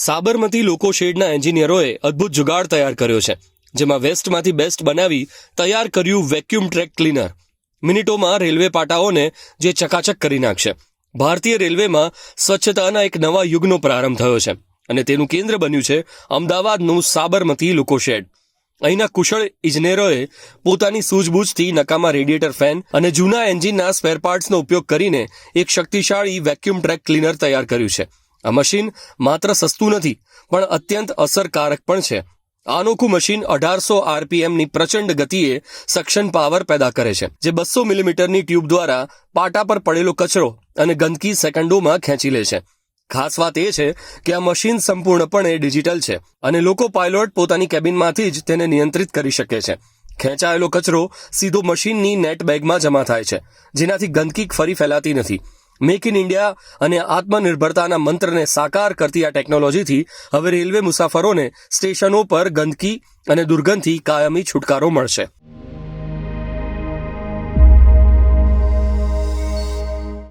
સાબરમતી લોકો શેડના એન્જિનિયરોએ અદ્ભુત જુગાડ તૈયાર કર્યો છે, જેમાં વેસ્ટમાંથી બેસ્ટ બનાવી તૈયાર કર્યું વેક્યુમ ટ્રેક ક્લીનર. મિનિટોમાં રેલવે પાટાઓને જે ચકાચક કરી નાખશે. ભારતીય રેલવેમાં સ્વચ્છતાના એક નવા યુગનો પ્રારંભ થયો છે અને તેનું કેન્દ્ર બન્યું છે અમદાવાદનું સાબરમતી લોકો શેડ. અહીંના કુશળ ઇજનેરોએ પોતાની સૂઝબૂછથી નકામા રેડિયેટર ફેન અને જૂના એન્જિનના સ્પેર પાર્ટ્સનો ઉપયોગ કરીને એક શક્તિશાળી વેક્યુમ ટ્રેક ક્લીનર તૈયાર કર્યું છે. આ મશીન માત્ર સસ્તું નથી, પણ અત્યંત અસરકારક પણ છે. આ અનોખું મશીન અઢારસો આરપીએમની પ્રચંડ ગતિએ સક્શન પાવર પેદા કરે છે, જે બસો મિલીમીટરની ટ્યુબ દ્વારા પાટા પર પડેલો કચરો અને ગંદકી સેકન્ડોમાં ખેંચી લે છે. ખાસ વાત એ છે કે આ મશીન સંપૂર્ણપણે ડિજિટલ છે અને લોકો પાયલોટ પોતાની કેબિનમાંથી જ તેને નિયંત્રિત કરી શકે છે. ખેંચાયેલો કચરો સીધો મશીનની નેટ બેગમાં જમા થાય છે, જેનાથી ગંદકી ફરી ફેલાતી નથી. મેક ઇન ઇન્ડિયા અને આત્મનિર્ભરતાના મંત્રને સાકાર કરતી આ ટેકનોલોજીથી હવે રેલવે મુસાફરોને સ્ટેશનો પર ગંદકી અને દુર્ગંધથી કાયમી છુટકારો મળશે.